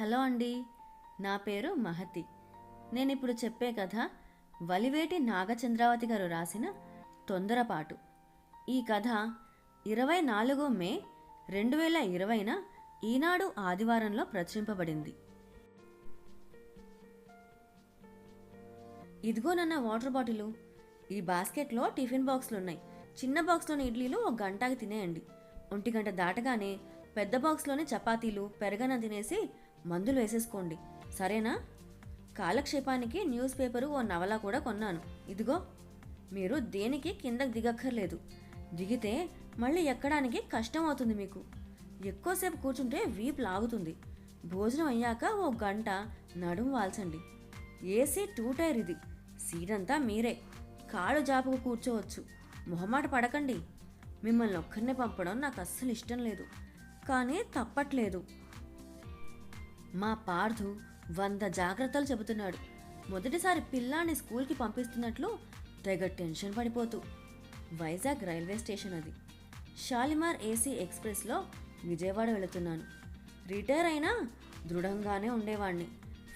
Hello అండి. నా పేరు మహతి. నేను ఇప్పుడు చెప్పే కథ వలివేటి నాగచంద్రావతి గారు రాసిన తొందరపాటు ఈ కథ ఇరవై నాలుగు మే రెండు వేల ఇరవైన ఈనాడు ఆదివారంలో ప్రచురింపబడింది. ఇదిగో నన్న వాటర్ బాటిలు. ఈ బాస్కెట్లో టిఫిన్ బాక్స్లు ఉన్నాయి చిన్న బాక్స్లోని ఇడ్లీలు ఒక గంటకి తినేయండి. ఒంటి గంట దాటగానే పెద్ద బాక్స్లోని చపాతీలు పెరగన తినేసి మందులు వేసేసుకోండి. సరేనా? కాలక్షేపానికి న్యూస్ పేపరు ఓ నవల కూడా కొన్నాను. ఇదిగో మీరు దేనికి కిందకు దిగక్కర్లేదు. దిగితే మళ్ళీ ఎక్కడానికి కష్టం అవుతుంది మీకు. ఎక్కువసేపు కూర్చుంటే వీపు లాగుతుంది. భోజనం అయ్యాక ఓ గంట నడుము వాల్చండి. ఏసీ టూ టైర్ ఇది. సీట్ అంతా మీరే. కాళ్ళు జాపుకు కూర్చోవచ్చు. మొహమాట పడకండి. మిమ్మల్ని ఒక్కరినే పంపడం నాకు అస్సలు ఇష్టం లేదు. కానీ తప్పట్లేదు. మా పార్థు వంద జాగ్రత్తలు చెబుతున్నాడు. మొదటిసారి పిల్లాన్ని స్కూల్కి పంపిస్తున్నట్లు తెగ టెన్షన్ పడిపోతూ. వైజాగ్ రైల్వే స్టేషన్ అది. షాలిమార్ ఏసీ ఎక్స్ప్రెస్లో విజయవాడ వెళుతున్నాను. రిటైర్ అయినా దృఢంగానే ఉండేవాణ్ణి.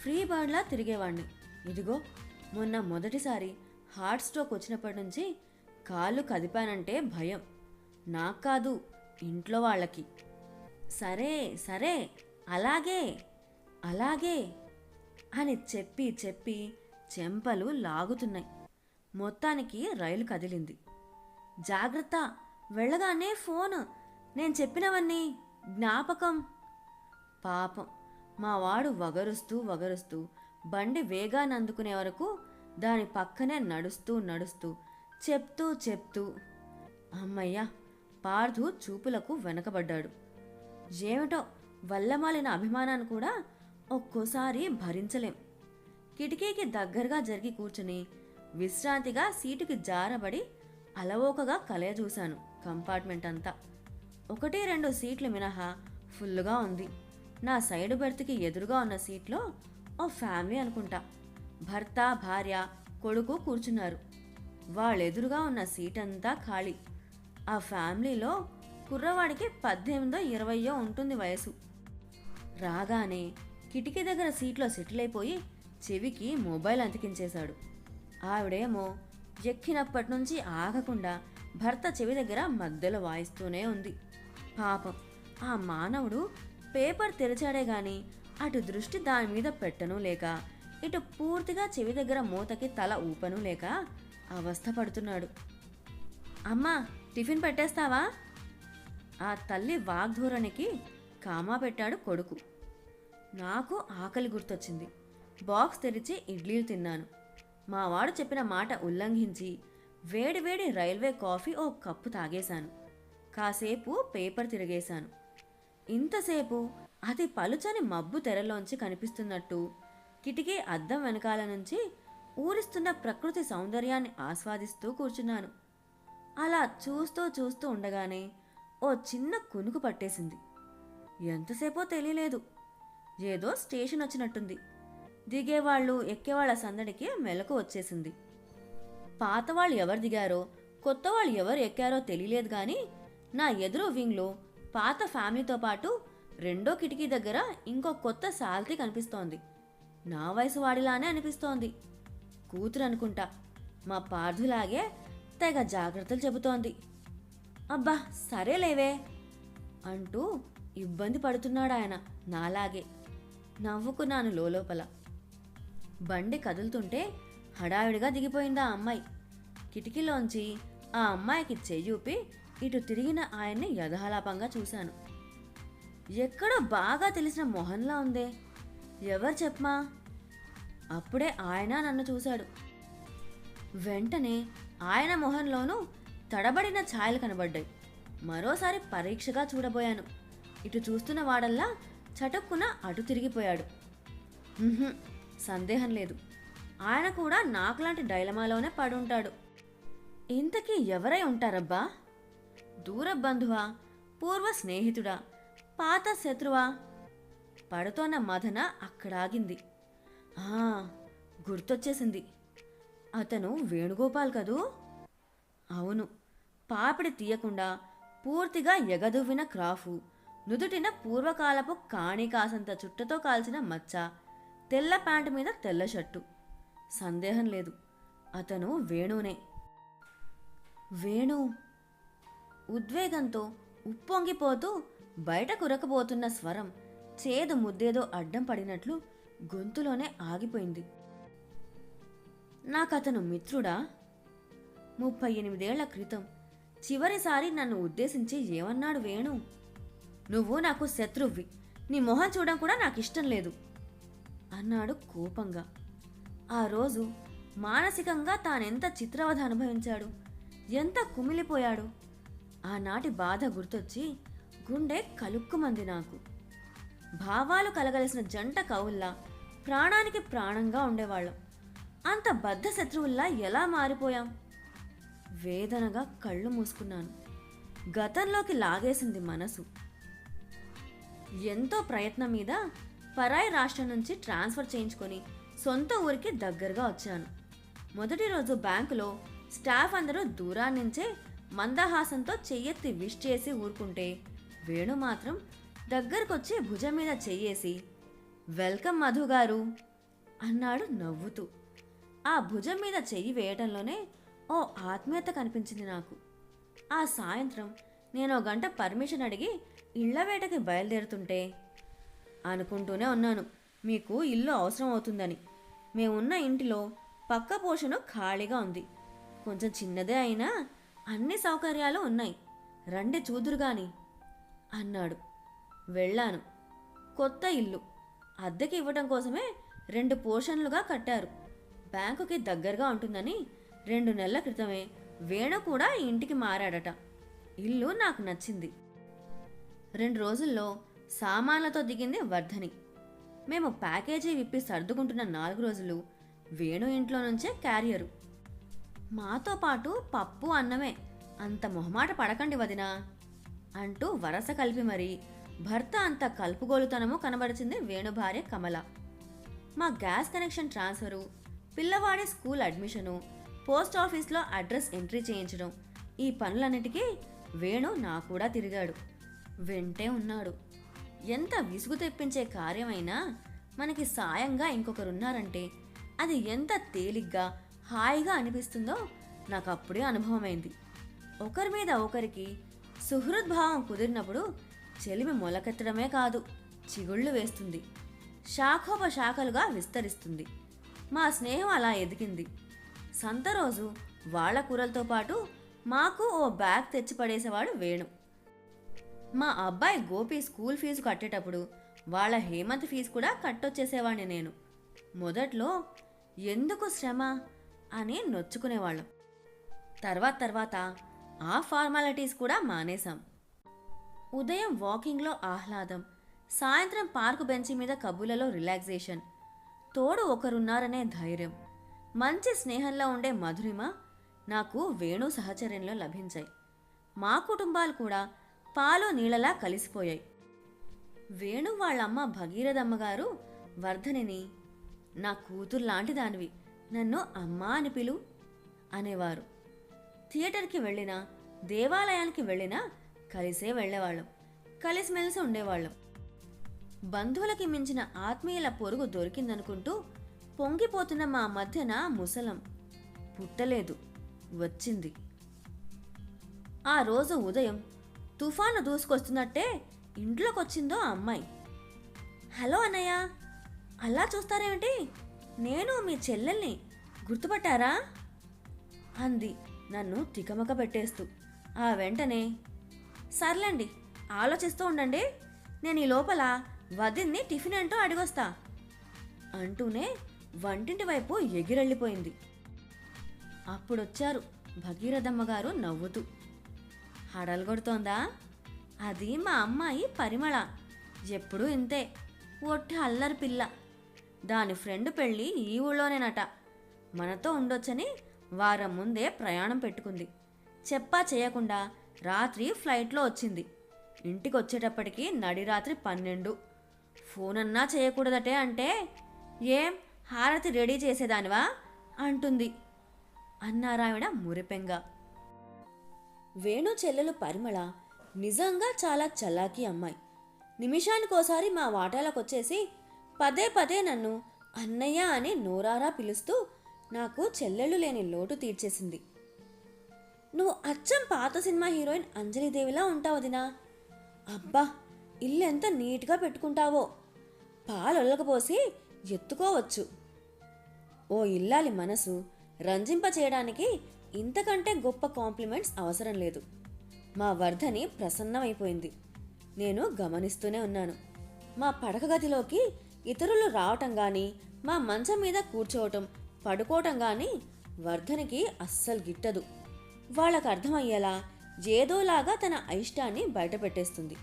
ఫ్రీ బర్డ్లా తిరిగేవాణ్ణి. ఇదిగో మొన్న మొదటిసారి హార్ట్ స్ట్రోక్ వచ్చినప్పటి నుంచి కాళ్ళు కదిపానంటే భయం. నాకు కాదు ఇంట్లో వాళ్ళకి. సరే సరే అలాగే. అలాగే అని చెప్పి చెప్పి చెంపలు లాగుతున్నాయి. మొత్తానికి రైలు కదిలింది. జాగ్రత్త వెళ్ళగానే ఫోన్. నేను చెప్పినవన్నీ. జ్ఞాపకం. పాపం మా వాడు వగరుస్తూ వగరుస్తూ బండి వేగాన్ని అందుకునే వరకు దాని పక్కనే నడుస్తూ నడుస్తూ చెప్తూ చెప్తూ అమ్మయ్య పార్థు చూపులకు వెనకబడ్డాడు. ఏమిటో వల్లమాలిన అభిమానాన్ని కూడా ఒక్కోసారి భరించలేం. కిటికీకి దగ్గరగా జరిగి కూర్చుని విశ్రాంతిగా సీటుకి జారబడి అలవోకగా కలయ చూశాను కంపార్ట్మెంట్ అంతా. ఒకటి రెండు సీట్లు మినహా ఫుల్గా ఉంది. నా సైడ్ బెర్త్కి ఎదురుగా ఉన్న సీట్లో ఓ ఫ్యామిలీ అనుకుంటా. భర్త భార్య కొడుకు కూర్చున్నారు. వాళ్ళెదురుగా ఉన్న సీట్ అంతా ఖాళీ. ఆ ఫ్యామిలీలో కుర్రవాడికి పద్దెనిమిదో ఇరవయో ఉంటుంది వయసు. రాగానే కిటికీ దగ్గర సీట్లో సెటిల్ అయిపోయి చెవికి మొబైల్ అతికించేశాడు. ఆవిడేమో ఎక్కినప్పటి నుంచి ఆగకుండా భర్త చెవి దగ్గర మధ్యలో వాయిస్తూనే ఉంది. పాపం ఆ మానవుడు పేపర్ తెరిచాడే గాని అటు దృష్టి దాని మీద పెట్టను లేక ఇటు పూర్తిగా చెవి దగ్గర మూతకి తల ఊపను లేక అవస్థ పడుతున్నాడు అమ్మా టిఫిన్ పెట్టేస్తావా? ఆ తల్లి వాగ్ధోరణికి కామా పెట్టాడు కొడుకు. నాకు ఆకలి గుర్తొచ్చింది. బాక్స్ తెరిచి ఇడ్లీలు తిన్నాను. మా వాడు చెప్పిన మాట ఉల్లంఘించి వేడివేడి రైల్వే కాఫీ ఓ కప్పు తాగేశాను. కాసేపు పేపర్ తిరిగేశాను. ఇంతసేపు అతి పలుచని మబ్బు తెరలోంచి కనిపిస్తున్నట్టు కిటికీ అద్దం వెనకాల నుంచి ఊరిస్తున్న ప్రకృతి సౌందర్యాన్ని ఆస్వాదిస్తూ కూర్చున్నాను. అలా చూస్తూ చూస్తూ ఉండగానే ఓ చిన్న కునుకు పట్టేసింది. ఎంతసేపో తెలియలేదు. ఏదో స్టేషన్ వచ్చినట్టుంది. దిగేవాళ్ళు ఎక్కేవాళ్ళ సందడికి మెలకు వచ్చేసింది. పాత వాళ్ళు ఎవరు దిగారో కొత్త వాళ్ళు ఎవరు ఎక్కారో తెలియలేదు కానీ నా ఎదురు వింగ్లో పాత ఫ్యామిలీతో పాటు రెండో కిటికీ దగ్గర ఇంకో కొత్త సాల్తీ కనిపిస్తోంది. నా వయసు వాడిలానే అనిపిస్తోంది. కూతురు అనుకుంటా. మా పార్థులాగే తెగ జాగ్రత్తలు చెబుతోంది. అబ్బా సరేలేవే అంటూ ఇబ్బంది పడుతున్నాడు ఆయన నాలాగే. నవ్వుకున్నాను లోపల బండి కదులుతుంటే హడావిడిగా దిగిపోయింది ఆ అమ్మాయి. కిటికీలోంచి ఆ అమ్మాయికి చెయ్యూపి ఇటు తిరిగిన ఆయన్ని యథాలాపంగా చూశాను. ఎక్కడో బాగా తెలిసిన మొహన్లా ఉందే. ఎవరు చెప్పమా? అప్పుడే ఆయన నన్ను చూశాడు. వెంటనే ఆయన మొహంలోనూ తడబడిన ఛాయలు కనబడ్డాయి. మరోసారి పరీక్షగా చూడబోయాను. ఇటు చూస్తున్న వాడల్లా చటుక్కున అటు తిరిగిపోయాడు. సందేహం లేదు. ఆయన కూడా నాకులాంటి డైలమాలోనే పడుంటాడు. ఇంతకీ ఎవరై ఉంటారబ్బా? దూర బంధువా? పూర్వ స్నేహితుడా? పాత శత్రువా? పడుతోన్న మదన అక్కడాగింది. ఆ, గుర్తొచ్చేసింది. అతను వేణుగోపాల్ కదూ? అవును పాపిడి తీయకుండా పూర్తిగా ఎగదువ్విన క్రాఫు. నుదుటిన పూర్వకాలపు కాణి కాసంత చుట్టతో కాల్చిన మచ్చ తెల్ల ప్యాంటు మీద తెల్ల షర్టు. సందేహం లేదు. అతను వేణునే. వేణు ఉద్వేగంతో ఉప్పొంగిపోతూ బయట కురకబోతున్న స్వరం చేదు ముద్దేదో అడ్డం పడినట్లు గొంతులోనే ఆగిపోయింది. నాకతను మిత్రుడా? ముప్పై ఎనిమిదేళ్ళ క్రితం చివరిసారి నన్ను ఉద్దేశించి ఏమన్నాడు వేణు? నువ్వు నాకు శత్రువ్వి. నీ మొహం చూడడం కూడా నాకు ఇష్టం లేదు. అన్నాడు కోపంగా. ఆ రోజు మానసికంగా తానెంత చిత్రవధ అనుభవించాడు? ఎంత కుమిలిపోయాడు? ఆనాటి బాధ గుర్తొచ్చి గుండె కలుక్కుమంది నాకు. భావాలు కలగలిసిన జంట కవుల్లా ప్రాణానికి ప్రాణంగా ఉండేవాళ్ళం. అంత బద్ధ శత్రువుల్లా ఎలా మారిపోయాం? వేదనగా కళ్ళు మూసుకున్నాను. గతంలోకి లాగేసింది మనసు. ఎంతో ప్రయత్నం మీద పరాయి రాష్ట్రం నుంచి ట్రాన్స్ఫర్ చేయించుకొని సొంత ఊరికి దగ్గరగా వచ్చాను. మొదటి రోజు బ్యాంకులో స్టాఫ్ అందరూ దూరాన్నించే మందహాసంతో చెయ్యెత్తి విష్ చేసి ఊరుకుంటే వేణు మాత్రం దగ్గరకొచ్చి భుజం మీద చెయ్యేసి వెల్కమ్ మధు గారు అన్నాడు నవ్వుతూ. ఆ భుజం మీద చెయ్యి వేయటంలోనే ఓ ఆత్మీయత కనిపించింది నాకు. ఆ సాయంత్రం నేను గంట పర్మిషన్ అడిగి ఇళ్ళ వేటకి బయలుదేరుతుంటే అనుకుంటూనే ఉన్నాను. మీకు ఇల్లు అవసరం అవుతుందని. మేమున్న ఇంటిలో పక్క పోషను ఖాళీగా ఉంది. కొంచెం చిన్నదే అయినా అన్ని సౌకర్యాలు ఉన్నాయి. రండి చూదురు గాని అన్నాడు. వెళ్ళాను. కొత్త ఇల్లు. అద్దెకి ఇవ్వటం కోసమే రెండు పోర్షన్లుగా కట్టారు. బ్యాంకుకి దగ్గరగా ఉంటుందని రెండు నెలల క్రితమే వేణు కూడా ఇంటికి మారాడట. ఇల్లు నాకు నచ్చింది. రెండు రోజుల్లో సామాన్లతో దిగింది వర్ధని. మేము ప్యాకేజీ విప్పి సర్దుకుంటున్న నాలుగు రోజులు వేణు ఇంట్లో నుంచే క్యారియరు. మాతో పాటు పప్పు అన్నమే. అంత మొహమాట పడకండి వదినా అంటూ వరస కలిపి మరి భర్త అంత కలుపుగోలుతనము కనబరిచింది వేణు భార్య కమల. మా గ్యాస్ కనెక్షన్ ట్రాన్స్ఫరు పిల్లవాడి స్కూల్ అడ్మిషను పోస్ట్ ఆఫీస్లో అడ్రస్ ఎంట్రీ చేయించడం ఈ పనులన్నిటికీ వేణు నా కూడా తిరిగాడు. వెంటే ఉన్నాడు. ఎంత విసుగు తెప్పించే కార్యమైనా మనకి సాయంగా ఇంకొకరున్నారంటే అది ఎంత తేలిగ్గా హాయిగా అనిపిస్తుందో నాకు అప్పుడే అనుభవమైంది. ఒకరి మీద ఒకరికి సుహృద్భావం కుదిరినప్పుడు చెలిమి మొలకెత్తడమే కాదు చిగుళ్ళు వేస్తుంది. శాఖోపశాఖలుగా విస్తరిస్తుంది. మా స్నేహం అలా ఎదిగింది. సంత రోజు వాళ్ళ కూరలతో పాటు మాకు ఓ బ్యాగ్ తెచ్చి పడేసేవాడు వేణు. మా అబ్బాయి గోపి స్కూల్ ఫీజు కట్టేటప్పుడు వాళ్ళ హేమంత్ ఫీజు కూడా కట్టొచ్చేసేవాడిని నేను. మొదట్లో ఎందుకు శ్రమ అని నొచ్చుకునేవాళ్ళం. తర్వాత తర్వాత ఆ ఫార్మాలిటీస్ కూడా మానేశాం. ఉదయం వాకింగ్లో ఆహ్లాదం సాయంత్రం పార్కు బెంచి మీద కబుర్లలో రిలాక్సేషన్ తోడు ఒకరున్నారనే ధైర్యం మంచి స్నేహంలో ఉండే మధురిమ నాకు వేణు సహచర్యంలో లభించాయి. మా కుటుంబాలు కూడా పాలు నీళ్ళలా కలిసిపోయాయి. వేణు వాళ్ళమ్మ భగీరథమ్మ గారు వర్ధనిని నా కూతురు లాంటి దానివి నన్ను అమ్మా అని పిలు అనేవారు. థియేటర్కి వెళ్ళినా దేవాలయానికి వెళ్ళినా కలిసే వెళ్ళేవాళ్ళం. కలిసిమెలిసి ఉండేవాళ్ళం. బంధువులకి మించిన ఆత్మీయుల పొరుగు దొరికిందనుకుంటూ పొంగిపోతున్న మా మధ్యన ముసలం పుట్టలేదు వచ్చింది. ఆ రోజు ఉదయం తుఫాను దూసుకొస్తున్నట్టే ఇంట్లోకొచ్చిందో ఆ అమ్మాయి. హలో అన్నయ్య అలా చూస్తారేమిటి? నేను మీ చెల్లెల్ని గుర్తుపట్టారా? అంది నన్ను తికమక పెట్టేస్తూ. ఆ వెంటనే సర్లేండి ఆలోచిస్తూ ఉండండి నేను ఈ లోపల వదిన్ని టిఫిన్ ఏంటో అడిగొస్తా అంటూనే వంటింటి వైపు ఎగిరెళ్ళిపోయింది. అప్పుడొచ్చారు భగీరథమ్మ గారు నవ్వుతూ. హడలుగొడుతోందా? అది మా అమ్మాయి పరిమళ. ఎప్పుడూ ఇంతే. ఒట్టి అల్లరి పిల్ల. దాని ఫ్రెండ్ పెళ్ళి ఈ ఊళ్ళోనేనట. మనతో ఉండొచ్చని వారం ముందే ప్రయాణం పెట్టుకుంది. చెప్పా చేయకుండా రాత్రి ఫ్లైట్లో వచ్చింది. ఇంటికి వచ్చేటప్పటికి నడి రాత్రి పన్నెండు. ఫోన్ అన్నా చేయకూడదటే అంటే ఏం హారతి రెడీ చేసేదానివా? అంటుంది. అన్నారావిడ మురిపెంగా. వేణు చెల్లెలు పరిమళ నిజంగా చాలా చలాకీ అమ్మాయి. నిమిషానికోసారి మా వాటాలకొచ్చేసి పదే పదే నన్ను అన్నయ్య అని నోరారా పిలుస్తూ నాకు చెల్లెళ్ళు లేని లోటు తీర్చేసింది. నువ్వు అచ్చం పాత సినిమా హీరోయిన్ అంజలిదేవిలా ఉంటావు వదినా. అబ్బా ఇల్లు ఎంత నీట్గా పెట్టుకుంటావో. పాలొల్లకపోసి ఎత్తుకోవచ్చు. ఓ ఇల్లాలి మనసు రంజింప చేయడానికి ఇంతకంటే గొప్ప కాంప్లిమెంట్స్ అవసరం లేదు. మా వర్ధని ప్రసన్నమైపోయింది. నేను గమనిస్తూనే ఉన్నాను. మా పడక గదిలోకి ఇతరులు రావటం కానీ మా మంచం మీద కూర్చోవటం పడుకోవటం కానీ వర్ధనికి అస్సలు గిట్టదు. వాళ్ళకు అర్థమయ్యేలా ఏదోలాగా తన అయిష్టాన్ని బయటపెట్టేస్తుంది.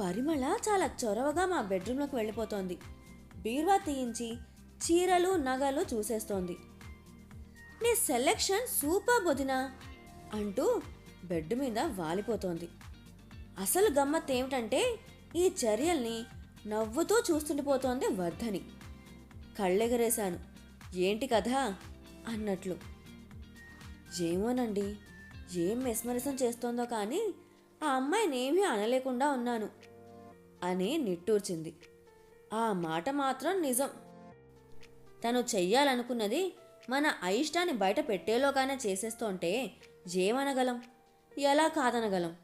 పరిమళ చాలా చొరవగా మా బెడ్రూమ్లోకి వెళ్ళిపోతోంది. బీర్వా తీయించి చీరలు నగలు చూసేస్తోంది. నీ సెలెక్షన్ సూపర్ వదినా అంటూ బెడ్ మీద వాలిపోతోంది. అసలు గమ్మత్ ఏమిటంటే ఈ చర్యల్ని నవ్వుతూ చూస్తుండిపోతోంది వర్ధని. కళ్ళెగరేశాను. ఏంటి కదా అన్నట్లు. ఏమోనండి ఏం మెస్మరిసం చేస్తోందో కానీ ఆ అమ్మాయిని ఏమీ అనలేకుండా ఉన్నాను అని నిట్టూర్చింది. ఆ మాట మాత్రం నిజం. తను చెయ్యాలనుకున్నది మన అయిష్టాన్ని బయట పెట్టేలోగానే చేసేస్తుంటే ఏమనగలం? ఎలా కాదనగలం?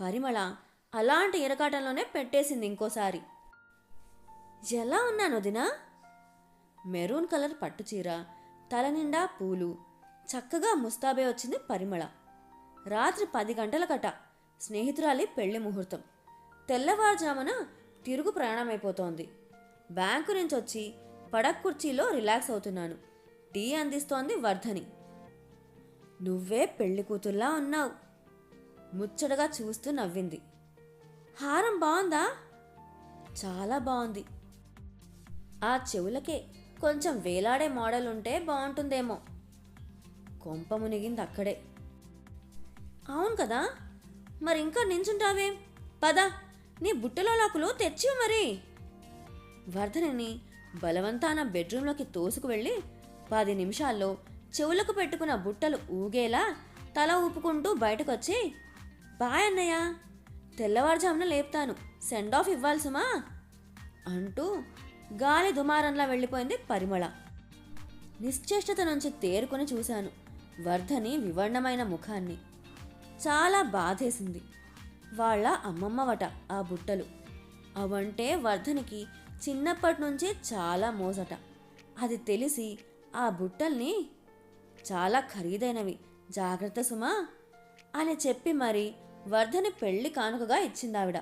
పరిమళ అలాంటి ఇరకాటంలోనే పెట్టేసింది ఇంకోసారి. ఎలా ఉన్నాను వదినా? మెరూన్ కలర్ పట్టుచీర తల నిండా పూలు చక్కగా ముస్తాబే వచ్చింది పరిమళ. రాత్రి పది గంటలకట స్నేహితురాలి పెళ్ళి ముహూర్తం. తెల్లవారుజామున తిరుగు ప్రయాణమైపోతోంది. బ్యాంకు నుంచి వచ్చి పడక్ కుర్చీలో రిలాక్స్ అవుతున్నాను. టీ అందిస్తోంది వర్ధని. నువ్వే పెళ్ళి కూతుర్లా ఉన్నావు. ముచ్చటగా చూస్తూ నవ్వింది. హారం బాగుందా చాలా బాగుంది ఆ చెవులకే కొంచెం వేలాడే మోడల్ ఉంటే బాగుంటుందేమో కొంప మునిగింది అక్కడే. అవును కదా? మరి ఇంకా నించుంటావేం. పద నీ బుట్టలో లాకులు తెచ్చివు మరి. వర్ధనిని బలవంతాన బెడ్రూంలోకి తోసుకు వెళ్ళి పది నిమిషాల్లో చెవులకు పెట్టుకున్న బుట్టలు ఊగేలా తల ఊపుకుంటూ బయటకొచ్చి బాయ్ అన్నయ్య తెల్లవారుజామున లేపుతాను సెండ్ ఆఫ్ ఇవ్వాలి సుమా అంటూ గాలి దుమారంలా వెళ్ళిపోయింది పరిమళ. నిశ్చేష్టత నుంచి తేరుకొని చూశాను వర్ధని వివర్ణమైన ముఖాన్ని. చాలా బాధేసింది. వాళ్ళ అమ్మమ్మవట ఆ బుట్టలు. అవంటే వర్ధనికి చిన్నప్పటి నుంచి చాలా మోసట. అది తెలిసి ఆ బుట్టల్ని చాలా ఖరీదైనవి. జాగ్రత్త సుమా అని చెప్పి మరి వర్ధని పెళ్ళి కానుకగా ఇచ్చిందావిడ.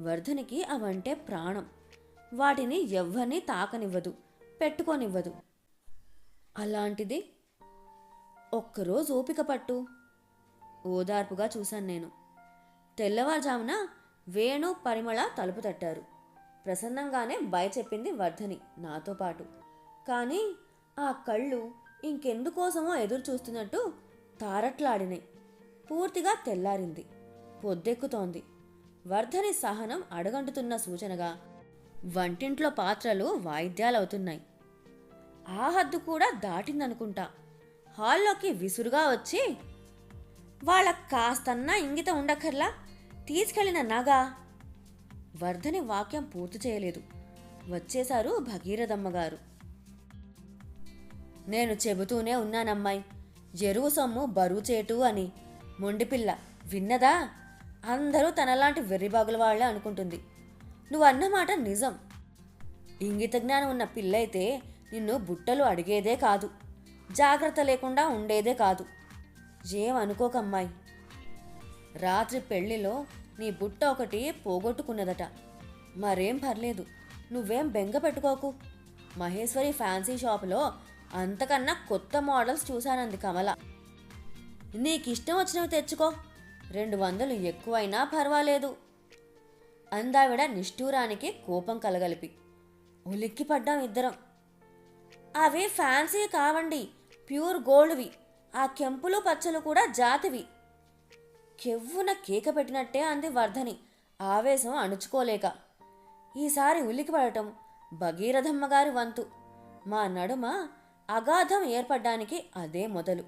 వర్ధనికి అవంటే ప్రాణం. వాటిని ఎవ్వరినీ తాకనివ్వదు పెట్టుకోనివ్వదు. అలాంటిది ఒక్కరోజు ఓపిక పట్టు. ఓదార్పుగా చూశాను నేను. తెల్లవారుజామున వేణు పరిమళ తలుపు తట్టారు. ప్రసన్నంగానే భయ చెప్పింది వర్ధని నాతో పాటు. కానీ ఆ కళ్ళు ఇంకెందుకోసమో ఎదురు చూస్తున్నట్టు తారట్లాడినాయి. పూర్తిగా తెల్లారింది. పొద్దెక్కుతోంది. వర్ధని సహనం అడగంటుతున్న సూచనగా వంటింట్లో పాత్రలు వాయిద్యాలవుతున్నాయి. ఆ హద్దు కూడా దాటిందనుకుంటా. హాల్లోకి విసురుగా వచ్చి వాళ్ళ కాస్తన్నా ఇంగిత ఉండక్కర్లా? తీసుకెళ్ళిన నగా. వర్ధని వాక్యం పూర్తి చేయలేదు. వచ్చేశారు భగీరథమ్మ గారు నేను చెబుతూనే ఉన్నానమ్మాయి. ఎరువు సొమ్ము బరువు చేటు అని. మొండిపిల్ల విన్నదా? అందరూ తనలాంటి వెర్రిబాగుల వాళ్ళే అనుకుంటుంది. నువ్వు అన్నమాట నిజం. ఇంగిత జ్ఞానం ఉన్న పిల్లయితే నిన్ను బుట్టలు అడిగేదే కాదు. జాగ్రత్త లేకుండా ఉండేదే కాదు. ఏం అనుకోకమ్మాయి రాత్రి పెళ్ళిలో నీ బుట్ట ఒకటి పోగొట్టుకున్నదట. మరేం పర్లేదు. నువ్వేం బెంగ పెట్టుకోకు. మహేశ్వరి ఫ్యాన్సీ షాపులో అంతకన్నా కొత్త మోడల్స్ చూశానంది కమల. నీకిష్టం వచ్చినవి తెచ్చుకో. రెండు వందలు ఎక్కువైనా పర్వాలేదు. అందావిడ నిష్ఠూరానికి కోపం కలగలిపి. ఉలిక్కి పడ్డాం ఇద్దరం. అవి ఫ్యాన్సీ కావండి. ప్యూర్ గోల్డ్వి. ఆ కెంపులు పచ్చలు కూడా జాతివి. కెవ్వున కేక పెట్టినట్టే అంది వర్ధని. ఆవేశం అణుచుకోలేక. ఈసారి ఉలికిపడటం భగీరథమ్మ గారి వంతు. మా నడుమ అగాధం ఏర్పడ్డానికి అదే మొదలు.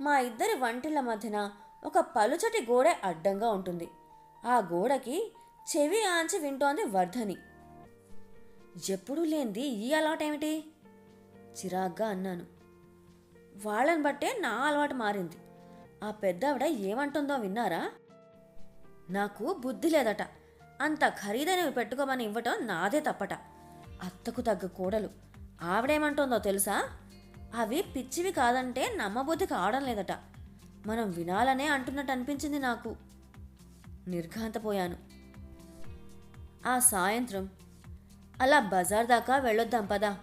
మా ఇద్దరి వంటిల మధ్యన ఒక పలుచటి గోడ అడ్డంగా ఉంటుంది. ఆ గోడకి చెవి ఆంచి వింటోంది వర్ధని. ఎప్పుడూ లేనిది ఈ అలవాటు ఏమిటి చిరాగ్గా అన్నాను. వాళ్ళని బట్టే నా అలవాటు మారింది. ఆ పెద్దవిడ ఏమంటుందో విన్నారా? నాకు బుద్ధి లేదట. అంత ఖరీదైనవి పెట్టుకోమని ఇవ్వటం నాదే తప్పట. అత్తకు తగ్గ కూడలు. ఆవిడేమంటుందో తెలుసా? అవి పిచ్చివి కాదంటే నమ్మబుద్ధి కావడం లేదట. మనం వినాలనే అంటున్నట్టు అనిపించింది నాకు. నిర్ఘాంతపోయాను. ఆ సాయంత్రం అలా బజార్ దాకా వెళ్ళొద్దాం పదా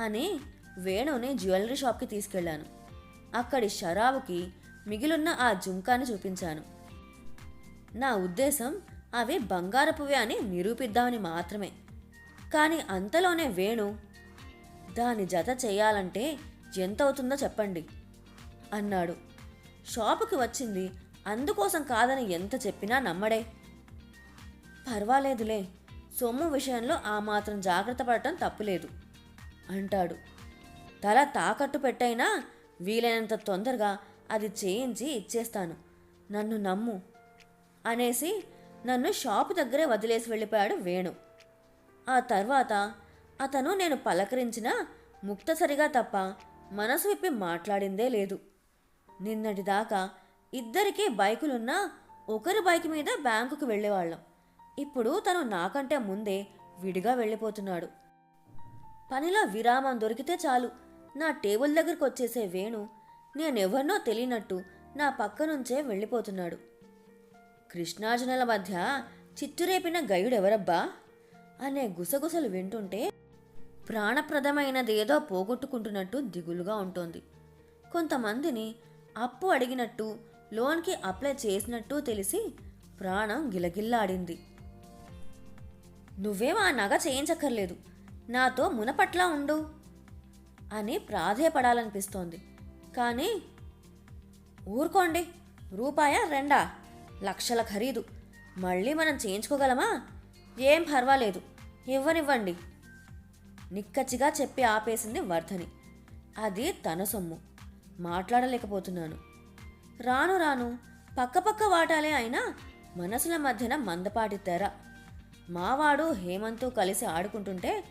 అని వేణుని జ్యువెలరీ షాప్కి తీసుకెళ్ళాను. అక్కడి షరాబుకి మిగిలిన్న ఆ జుంకాని చూపించాను. నా ఉద్దేశం అవి బంగారపువే అని నిరూపిద్దామని మాత్రమే. కానీ అంతలోనే వేణు దాని జత చేయాలంటే ఎంత అవుతుందో చెప్పండి అన్నాడు. షాపుకి వచ్చింది అందుకోసం కాదని ఎంత చెప్పినా నమ్మడే. పర్వాలేదులే సొమ్ము విషయంలో ఆ మాత్రం జాగ్రత్త పడటం తప్పులేదు అంటాడు. తల తాకట్టు పెట్టైనా వీలైనంత తొందరగా అది చేయించి ఇచ్చేస్తాను నన్ను నమ్ము అనేసి నన్ను షాపు దగ్గరే వదిలేసి వెళ్ళిపోయాడు వేణు. ఆ తర్వాత అతను నేను పలకరించిన ముక్తసరిగా తప్ప మనసు విప్పి మాట్లాడిందే లేదు. నిన్నటిదాకా ఇద్దరికీ బైకులున్నా ఒకరి బైక్ మీద బ్యాంకుకు వెళ్ళేవాళ్ళం. ఇప్పుడు తను నాకంటే ముందే విడిగా వెళ్ళిపోతున్నాడు. పనిలో విరామం దొరికితే చాలు. నా టేబుల్ దగ్గరకు వచ్చేసే వేణు నేనెవరినో తెలియనట్టు నా పక్క నుంచే వెళ్ళిపోతున్నాడు. కృష్ణార్జునుల మధ్య చిచ్చురేపిన గయుడెవరబ్బా? అనే గుసగుసలు వింటుంటే ప్రాణప్రదమైనదేదో పోగొట్టుకుంటున్నట్టు దిగులుగా ఉంటుంది. కొంతమందిని అప్పు అడిగినట్టు లోన్కి అప్లై చేసినట్టు తెలిసి ప్రాణం గిలగిల్లాడింది. నువ్వేం ఆ నగ చేయించక్కర్లేదు నాతో మునపట్లా ఉండు అని ప్రాధేయపడాలనిపిస్తోంది. కానీ ఊరుకోండి రూపాయ రెండా లక్షల ఖరీదు మళ్ళీ మనం చేయించుకోగలమా? ఏం పర్వాలేదు ఇవ్వనివ్వండి నిక్కచ్చిగా చెప్పి ఆపేసింది వర్ధని. అది తన సొమ్ము. మాట్లాడలేకపోతున్నాను. రాను రాను పక్కపక్క వాటాలే అయినా మనసుల మధ్యన మందపాటి తెర. మావాడు హేమంతు కలిసి ఆడుకుంటుంటే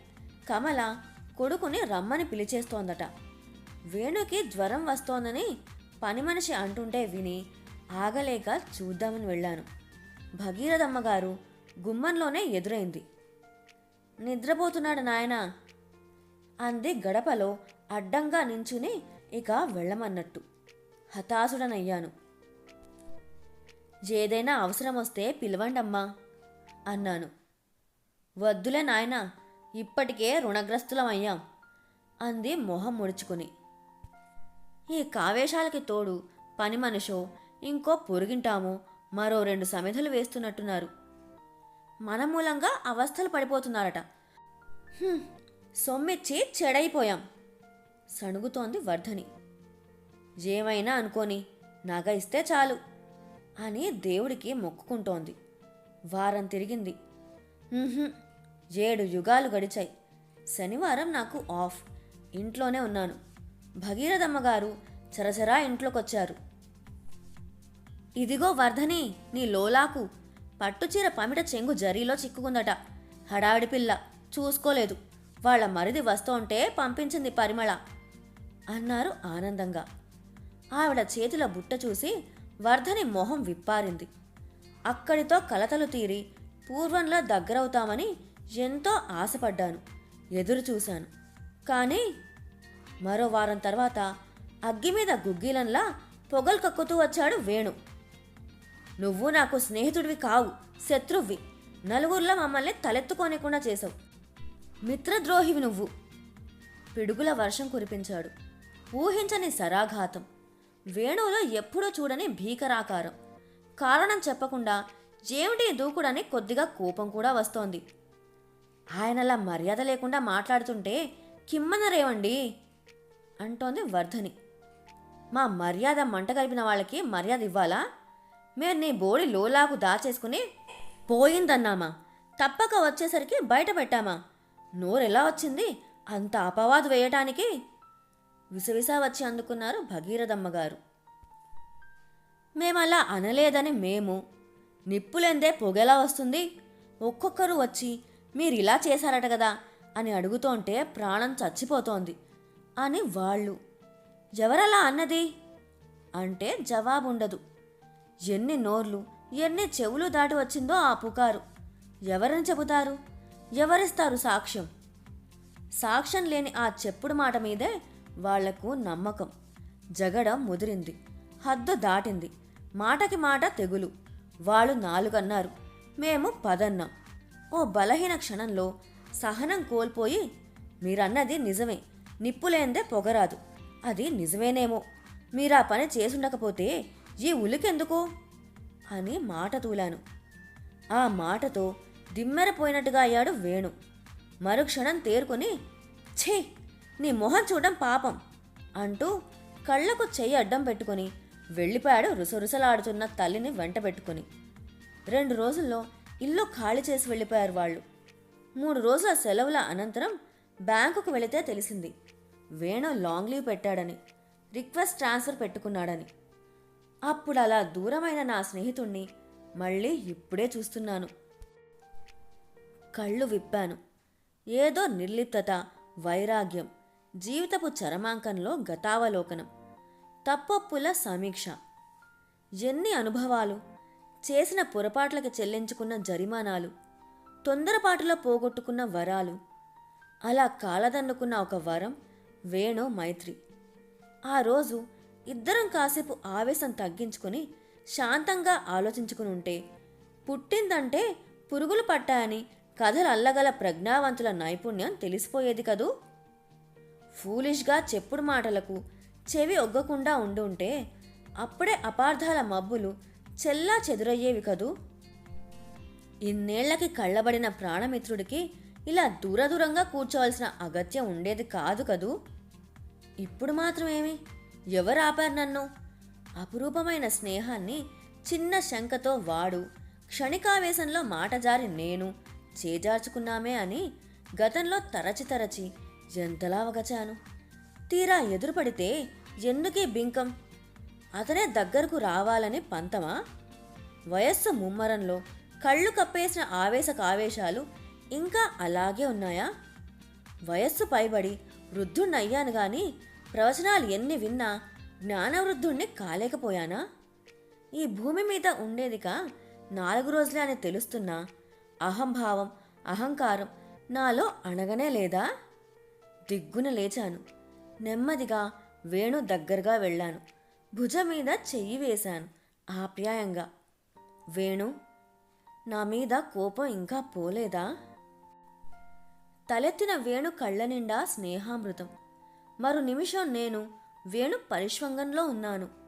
కమల కొడుకుని రమ్మని పిలిచేస్తోందట. వేణుకి జ్వరం వస్తోందని పని మనిషి అంటుంటే విని ఆగలేక చూద్దామని వెళ్ళాను. భగీరథమ్మ గారు గుమ్మంలోనే ఎదురైంది. నిద్రపోతున్నాడు నాయనా అంది గడపలో అడ్డంగా నించుని ఇక వెళ్ళమన్నట్టు. హతాశుడనయ్యాను. ఏదైనా అవసరం వస్తే పిలవండమ్మా అన్నాను. వద్దులే నాయనా ఇప్పటికే రుణగ్రస్తులమయ్యాం అంది మొహం ముడుచుకుని. ఈ కావేశాలకి తోడు పని మనిషో ఇంకో పొరుగింటామో మరో రెండు సమిధలు వేస్తున్నట్టున్నారు. మన మూలంగా అవస్థలు పడిపోతున్నారట. సొమ్మిచ్చి చెడైపోయాం సణుగుతోంది వర్ధని. ఏమైనా అనుకోని నగ ఇస్తే చాలు అని దేవుడికి మొక్కుకుంటోంది. వారం తిరిగింది. ఏడు యుగాలు గడిచాయి. శనివారం నాకు ఆఫ్. ఇంట్లోనే ఉన్నాను. భగీరథమ్మ గారు చరచరా ఇంట్లోకొచ్చారు. ఇదిగో వర్ధని నీ లోలాకు. పట్టుచీర పమిట చెంగు జరీలో చిక్కుకుందట. హడావిడి పిల్ల చూసుకోలేదు. వాళ్ళ మరిది వస్తోంటే పంపించింది పరిమళ అన్నారు ఆనందంగా. ఆవిడ చేతిలో బుట్ట చూసి వర్ధని మొహం విప్పారింది. అక్కడితో కలతలు తీరి పూర్వంలో దగ్గరవుతామని ఎంతో ఆశపడ్డాను ఎదురు చూశాను. కానీ మరో వారం తర్వాత అగ్గి మీద గుగ్గిలంలా పొగలు కక్కుతూ వచ్చాడు వేణు. నువ్వు నాకు స్నేహితుడివి కావు శత్రువ్వి నలుగురిలో మమ్మల్ని తలెత్తుకోనికుండా చేసావు మిత్రద్రోహివి నువ్వు. పిడుగుల వర్షం కురిపించాడు. ఊహించని సరాఘాతం వేణువులో ఎప్పుడూ చూడని భీకరాకారం. కారణం చెప్పకుండా ఏమిటి దూకుడని కొద్దిగా కోపం కూడా వస్తోంది. ఆయనలా మర్యాద లేకుండా మాట్లాడుతుంటే కిమ్మనరేవండి అంటోంది వర్ధని. మా మర్యాద మంట కలిపిన వాళ్ళకి మర్యాద ఇవ్వాలా? మేము నీ బోడి లోలాకు దాచేసుకుని పోయిందన్నామా? తప్పక వచ్చేసరికి బయట పెట్టామా? నోరెలా వచ్చింది? అంత అపవాదు వేయటానికి? విసవిసా వచ్చి అందుకున్నారు భగీరథమ్మగారు. మేమలా అనలేదని మేము. నిప్పులెందే పొగెలా వస్తుంది? ఒక్కొక్కరు వచ్చి మీరు ఇలా చేశారట కదా అని అడుగుతోంటే ప్రాణం చచ్చిపోతోంది అని వాళ్ళు. ఎవరలా అన్నది? అంటే జవాబుండదు. ఎన్ని నోర్లు ఎన్ని చెవులు దాటి వచ్చిందో ఆ పుకారు. ఎవరని చెబుతారు? ఎవరిస్తారు సాక్ష్యం? సాక్ష్యం లేని ఆ చెప్పుడు మాట మీదే వాళ్ళకు నమ్మకం. జగడం ముదిరింది హద్దు దాటింది. మాటకి మాట తెగులు. వాళ్ళు నాలుగన్నారు మేము పదన్నాం. ఓ బలహీన క్షణంలో సహనం కోల్పోయి మీరన్నది నిజమే నిప్పులేందే పొగరాదు. అది నిజమేనేమో మీరా పని చేసుండకపోతే ఈ ఉలికెందుకు? అని మాట తూలాను. ఆ మాటతో దిమ్మెరపోయినట్టుగా అయ్యాడు వేణు. మరుక్షణం తేరుకొని ఛీ నీ మొహం చూడడం పాపం అంటూ కళ్ళకు చెయ్యి అడ్డం పెట్టుకొని వెళ్ళిపోయాడు రుసరుసలాడుతున్న తల్లిని వెంట పెట్టుకుని. రెండు రోజుల్లో ఇల్లు ఖాళీ చేసి వెళ్ళిపోయారు వాళ్ళు. మూడు రోజుల సెలవుల అనంతరం బ్యాంకుకు వెళితే తెలిసింది. వేణు లాంగ్ లీవ్ పెట్టాడని రిక్వెస్ట్ ట్రాన్స్ఫర్ పెట్టుకున్నాడని. అప్పుడు అలా దూరమైన నా స్నేహితుణ్ణి మళ్ళీ ఇప్పుడే చూస్తున్నాను. కళ్ళు విప్పాను. ఏదో నిర్లిప్తత వైరాగ్యం జీవితపు చరమాంకంలో గతావలోకనం తప్పొప్పుల సమీక్ష. ఎన్ని అనుభవాలు చేసిన పొరపాట్లకి చెల్లించుకున్న జరిమానాలు తొందరపాటులో పోగొట్టుకున్న వరాలు అలా కాలదన్నుకున్న ఒక వరం వేణు మైత్రి. ఆ రోజు ఇద్దరం కాసేపు ఆవేశం తగ్గించుకుని శాంతంగా ఆలోచించుకుని ఉంటే పుట్టిందంటే పురుగులు పట్టాయని కథలు అల్లగల ప్రజ్ఞావంతుల నైపుణ్యం తెలిసిపోయేది కదూ? ఫూలిష్గా చెప్పుడు మాటలకు చెవి ఒగ్గకుండా ఉండుంటే అప్పుడే అపార్థాల మబ్బులు చెల్లా చెదురయ్యేవి కదూ? ఇన్నేళ్ళకి కళ్ళబడిన ప్రాణమిత్రుడికి ఇలా దూరదూరంగా కూర్చోవలసిన అగత్యం ఉండేది కాదు కదూ? ఇప్పుడు మాత్రమేమి? ఎవరు ఆపారు నన్ను? అపురూపమైన స్నేహాన్ని చిన్న శంకతో వాడు క్షణికావేశంలో మాట జారి నేను చేజార్చుకున్నామే అని గతంలో తరచి తరచి ఎంతలా వగచాను. తీరా ఎదురుపడితే ఎందుకే బింకం? అతనే దగ్గరకు రావాలని పంతమా? వయస్సు ముమ్మరంలో కళ్ళు కప్పేసిన ఆవేశ కావేశాలు ఇంకా అలాగే ఉన్నాయా? వయస్సు పైబడి వృద్ధుణ్ణయ్యాను గాని ప్రవచనాలు ఎన్ని విన్నా జ్ఞానవృద్ధుణ్ణి కాలేకపోయానా? ఈ భూమి మీద ఉండేదిగా నాలుగు రోజులే అని తెలుస్తున్నా అహంభావం అహంకారం నాలో అణగనే లేదా? దిగ్గున లేచాను. నెమ్మదిగా వేణు దగ్గరగా వెళ్ళాను. భుజం మీద చెయ్యి వేశాను ఆప్యాయంగా. వేణు నా మీద కోపం ఇంకా పోలేదా? తలెత్తిన వేణు కళ్ళ నిండా స్నేహామృతం. మరు నిమిషం నేను వేణు పరిష్వంగంలో ఉన్నాను.